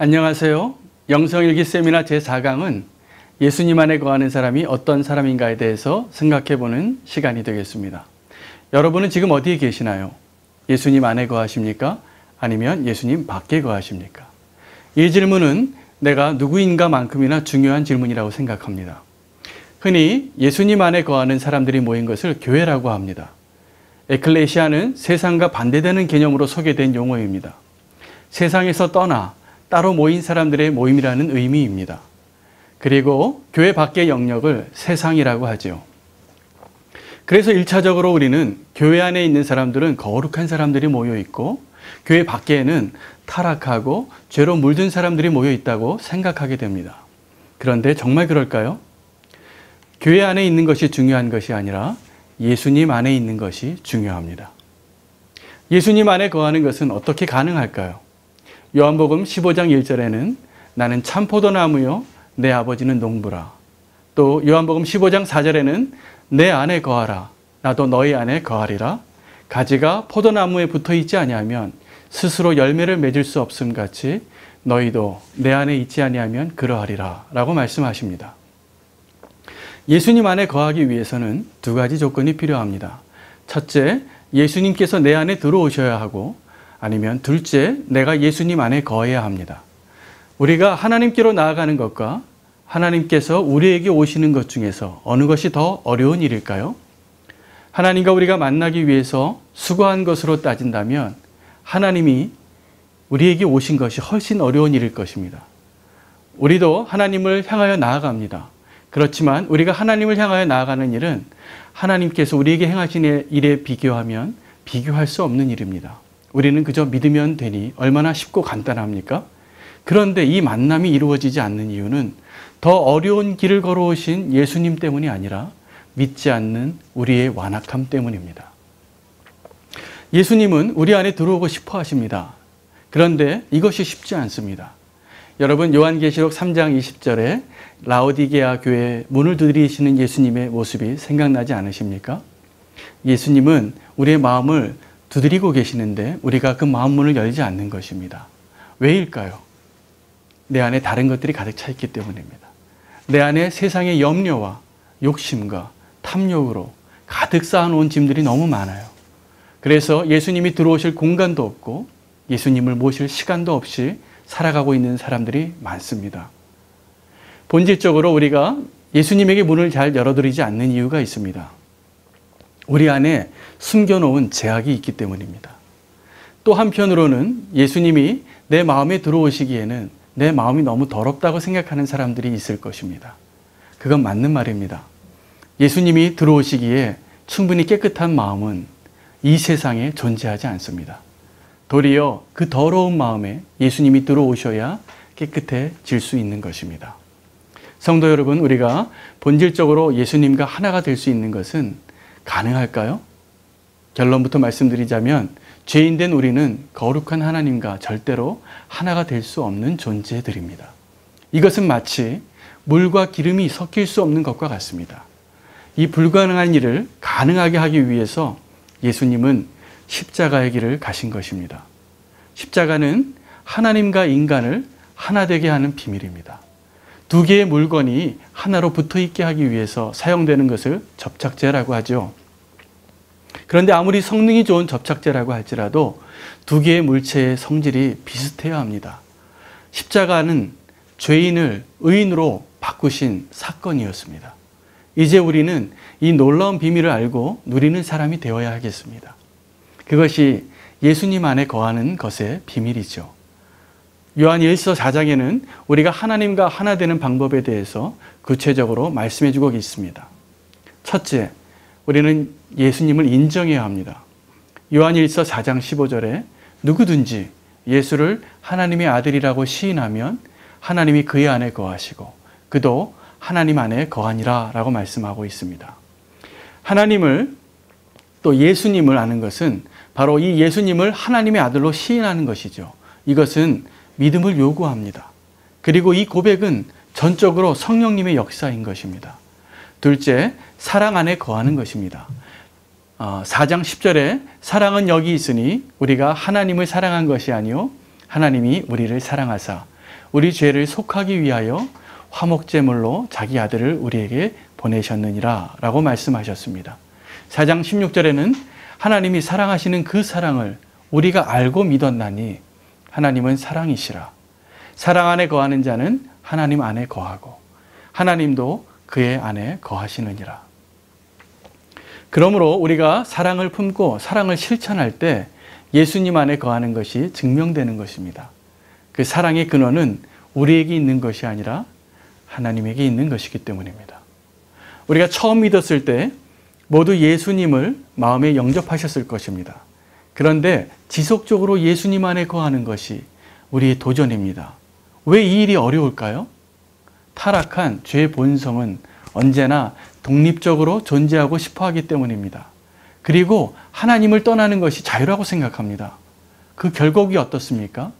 안녕하세요. 영성일기 세미나 제4강은 예수님 안에 거하는 사람이 어떤 사람인가에 대해서 생각해보는 시간이 되겠습니다. 여러분은 지금 어디에 계시나요? 예수님 안에 거하십니까? 아니면 예수님 밖에 거하십니까? 이 질문은 내가 누구인가 만큼이나 중요한 질문이라고 생각합니다. 흔히 예수님 안에 거하는 사람들이 모인 것을 교회라고 합니다. 에클레시아는 세상과 반대되는 개념으로 소개된 용어입니다. 세상에서 떠나 따로 모인 사람들의 모임이라는 의미입니다. 그리고 교회 밖의 영역을 세상이라고 하죠. 그래서 1차적으로 우리는 교회 안에 있는 사람들은 거룩한 사람들이 모여 있고 교회 밖에는 타락하고 죄로 물든 사람들이 모여 있다고 생각하게 됩니다. 그런데 정말 그럴까요? 교회 안에 있는 것이 중요한 것이 아니라 예수님 안에 있는 것이 중요합니다. 예수님 안에 거하는 것은 어떻게 가능할까요? 요한복음 15장 1절에는 나는 참 포도나무요 내 아버지는 농부라. 또 요한복음 15장 4절에는 내 안에 거하라 나도 너희 안에 거하리라. 가지가 포도나무에 붙어 있지 아니하면 스스로 열매를 맺을 수 없음 같이 너희도 내 안에 있지 아니하면 그러하리라라고 말씀하십니다. 예수님 안에 거하기 위해서는 두 가지 조건이 필요합니다. 첫째, 예수님께서 내 안에 들어오셔야 하고 아니면 둘째, 내가 예수님 안에 거해야 합니다. 우리가 하나님께로 나아가는 것과 하나님께서 우리에게 오시는 것 중에서 어느 것이 더 어려운 일일까요? 하나님과 우리가 만나기 위해서 수고한 것으로 따진다면 하나님이 우리에게 오신 것이 훨씬 어려운 일일 것입니다. 우리도 하나님을 향하여 나아갑니다. 그렇지만 우리가 하나님을 향하여 나아가는 일은 하나님께서 우리에게 행하신 일에 비교하면 비교할 수 없는 일입니다. 우리는 그저 믿으면 되니 얼마나 쉽고 간단합니까? 그런데 이 만남이 이루어지지 않는 이유는 더 어려운 길을 걸어오신 예수님 때문이 아니라 믿지 않는 우리의 완악함 때문입니다. 예수님은 우리 안에 들어오고 싶어 하십니다. 그런데 이것이 쉽지 않습니다. 여러분 요한계시록 3장 20절에 라오디게아 교회 문을 두드리시는 예수님의 모습이 생각나지 않으십니까? 예수님은 우리의 마음을 두드리고 계시는데 우리가 그 마음 문을 열지 않는 것입니다. 왜일까요? 내 안에 다른 것들이 가득 차 있기 때문입니다. 내 안에 세상의 염려와 욕심과 탐욕으로 가득 쌓아놓은 짐들이 너무 많아요. 그래서 예수님이 들어오실 공간도 없고 예수님을 모실 시간도 없이 살아가고 있는 사람들이 많습니다. 본질적으로 우리가 예수님에게 문을 잘 열어드리지 않는 이유가 있습니다. 우리 안에 숨겨놓은 제약이 있기 때문입니다. 또 한편으로는 예수님이 내 마음에 들어오시기에는 내 마음이 너무 더럽다고 생각하는 사람들이 있을 것입니다. 그건 맞는 말입니다. 예수님이 들어오시기에 충분히 깨끗한 마음은 이 세상에 존재하지 않습니다. 도리어 그 더러운 마음에 예수님이 들어오셔야 깨끗해질 수 있는 것입니다. 성도 여러분, 우리가 본질적으로 예수님과 하나가 될 수 있는 것은 가능할까요? 결론부터 말씀드리자면 죄인된 우리는 거룩한 하나님과 절대로 하나가 될 수 없는 존재들입니다. 이것은 마치 물과 기름이 섞일 수 없는 것과 같습니다. 이 불가능한 일을 가능하게 하기 위해서 예수님은 십자가의 길을 가신 것입니다. 십자가는 하나님과 인간을 하나 되게 하는 비밀입니다. 두 개의 물건이 하나로 붙어 있게 하기 위해서 사용되는 것을 접착제라고 하죠. 그런데 아무리 성능이 좋은 접착제라고 할지라도 두 개의 물체의 성질이 비슷해야 합니다. 십자가는 죄인을 의인으로 바꾸신 사건이었습니다. 이제 우리는 이 놀라운 비밀을 알고 누리는 사람이 되어야 하겠습니다. 그것이 예수님 안에 거하는 것의 비밀이죠. 요한 1서 4장에는 우리가 하나님과 하나 되는 방법에 대해서 구체적으로 말씀해 주고 있습니다. 첫째, 우리는 예수님을 인정해야 합니다. 요한 1서 4장 15절에 누구든지 예수를 하나님의 아들이라고 시인하면 하나님이 그의 안에 거하시고 그도 하나님 안에 거하니라 라고 말씀하고 있습니다. 하나님을 또 예수님을 아는 것은 바로 이 예수님을 하나님의 아들로 시인하는 것이죠. 이것은 믿음을 요구합니다. 그리고 이 고백은 전적으로 성령님의 역사인 것입니다. 둘째, 사랑 안에 거하는 것입니다. 4장 어, 10절에 사랑은 여기 있으니 우리가 하나님을 사랑한 것이 아니요 하나님이 우리를 사랑하사 우리 죄를 속하기 위하여 화목제물로 자기 아들을 우리에게 보내셨느니라 라고 말씀하셨습니다. 4장 16절에는 하나님이 사랑하시는 그 사랑을 우리가 알고 믿었나니 하나님은 사랑이시라. 사랑 안에 거하는 자는 하나님 안에 거하고 하나님도 그의 안에 거하시느니라. 그러므로 우리가 사랑을 품고 사랑을 실천할 때 예수님 안에 거하는 것이 증명되는 것입니다. 그 사랑의 근원은 우리에게 있는 것이 아니라 하나님에게 있는 것이기 때문입니다. 우리가 처음 믿었을 때 모두 예수님을 마음에 영접하셨을 것입니다. 그런데 지속적으로 예수님 안에 거하는 것이 우리의 도전입니다. 왜 이 일이 어려울까요? 타락한 죄의 본성은 언제나 독립적으로 존재하고 싶어 하기 때문입니다. 그리고 하나님을 떠나는 것이 자유라고 생각합니다. 그 결국이 어떻습니까?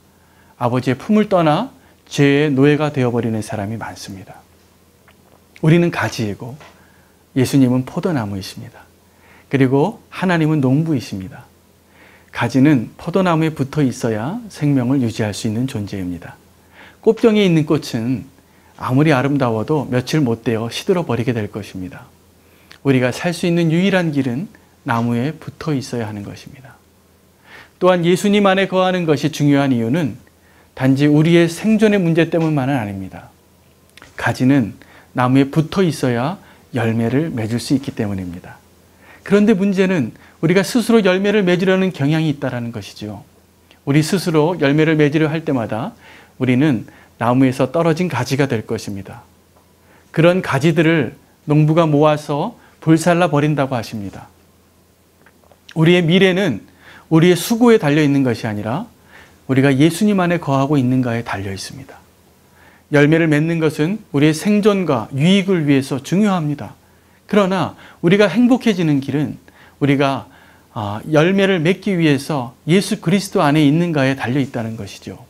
아버지의 품을 떠나 죄의 노예가 되어버리는 사람이 많습니다. 우리는 가지이고 예수님은 포도나무이십니다. 그리고 하나님은 농부이십니다. 가지는 포도나무에 붙어 있어야 생명을 유지할 수 있는 존재입니다. 꽃병에 있는 꽃은 아무리 아름다워도 며칠 못 되어 시들어 버리게 될 것입니다. 우리가 살 수 있는 유일한 길은 나무에 붙어 있어야 하는 것입니다. 또한 예수님 안에 거하는 것이 중요한 이유는 단지 우리의 생존의 문제 때문만은 아닙니다. 가지는 나무에 붙어 있어야 열매를 맺을 수 있기 때문입니다. 그런데 문제는 우리가 스스로 열매를 맺으려는 경향이 있다는 것이죠. 우리 스스로 열매를 맺으려 할 때마다 우리는 나무에서 떨어진 가지가 될 것입니다. 그런 가지들을 농부가 모아서 불살라 버린다고 하십니다. 우리의 미래는 우리의 수고에 달려 있는 것이 아니라 우리가 예수님 안에 거하고 있는가에 달려 있습니다. 열매를 맺는 것은 우리의 생존과 유익을 위해서 중요합니다. 그러나 우리가 행복해지는 길은 우리가 아, 열매를 맺기 위해서 예수 그리스도 안에 있는가에 달려 있다는 것이죠.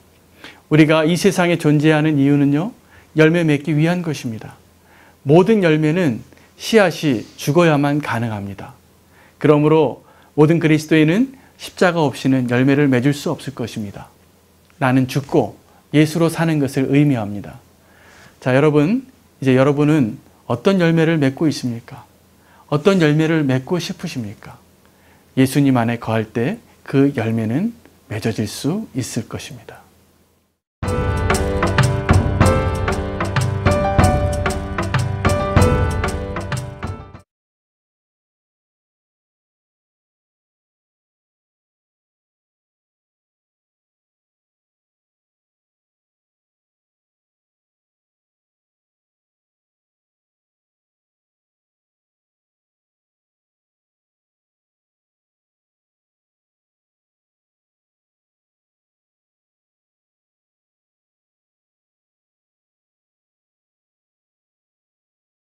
우리가 이 세상에 존재하는 이유는요, 열매 맺기 위한 것입니다. 모든 열매는 씨앗이 죽어야만 가능합니다. 그러므로 모든 그리스도인은 십자가 없이는 열매를 맺을 수 없을 것입니다. 나는 죽고 예수로 사는 것을 의미합니다. 자, 여러분, 이제 여러분은 어떤 열매를 맺고 있습니까? 어떤 열매를 맺고 싶으십니까? 예수님 안에 거할 때 그 열매는 맺어질 수 있을 것입니다.